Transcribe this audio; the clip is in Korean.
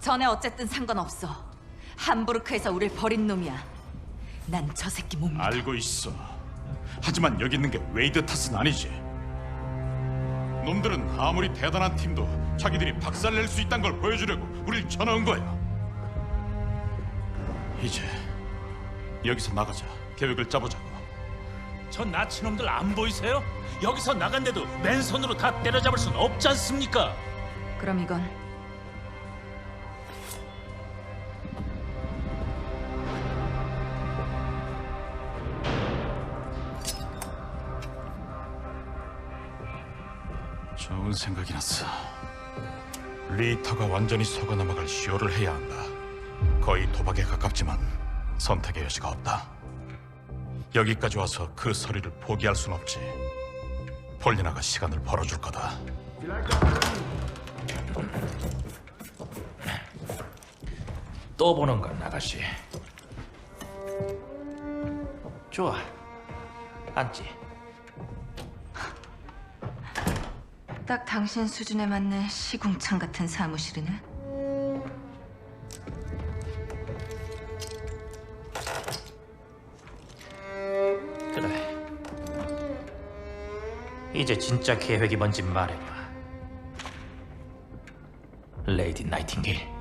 전에 어쨌든 상관없어. 함부르크에서 우릴 버린 놈이야. 난 저 새끼 못 믿어. 알고 있어. 하지만 여기 있는 게 웨이드 탓은 아니지. 놈들은 아무리 대단한 팀도 자기들이 박살낼 수 있다는 걸 보여주려고 우릴 쳐넣은 거야. 이제 여기서 나가자. 계획을 짜보자고. 저 나치놈들 안 보이세요? 여기서 나간데도 맨손으로 다 때려잡을 순 없지 않습니까? 그럼 이건 좋은 생각이 났어. 리터가 완전히 속아 넘어갈 쇼를 해야 한다. 거의 도박에 가깝지만 선택의 여지가 없다. 여기까지 와서 그 서리를 포기할 순 없지. 폴리나가 시간을 벌어줄 거다. 또 보는 건 아가씨. 좋아. 앉지. 딱 당신 수준에 맞는 시궁창 같은 사무실이네. 그래. 이제 진짜 계획이 뭔지 말해봐. 레이디 나이팅게일.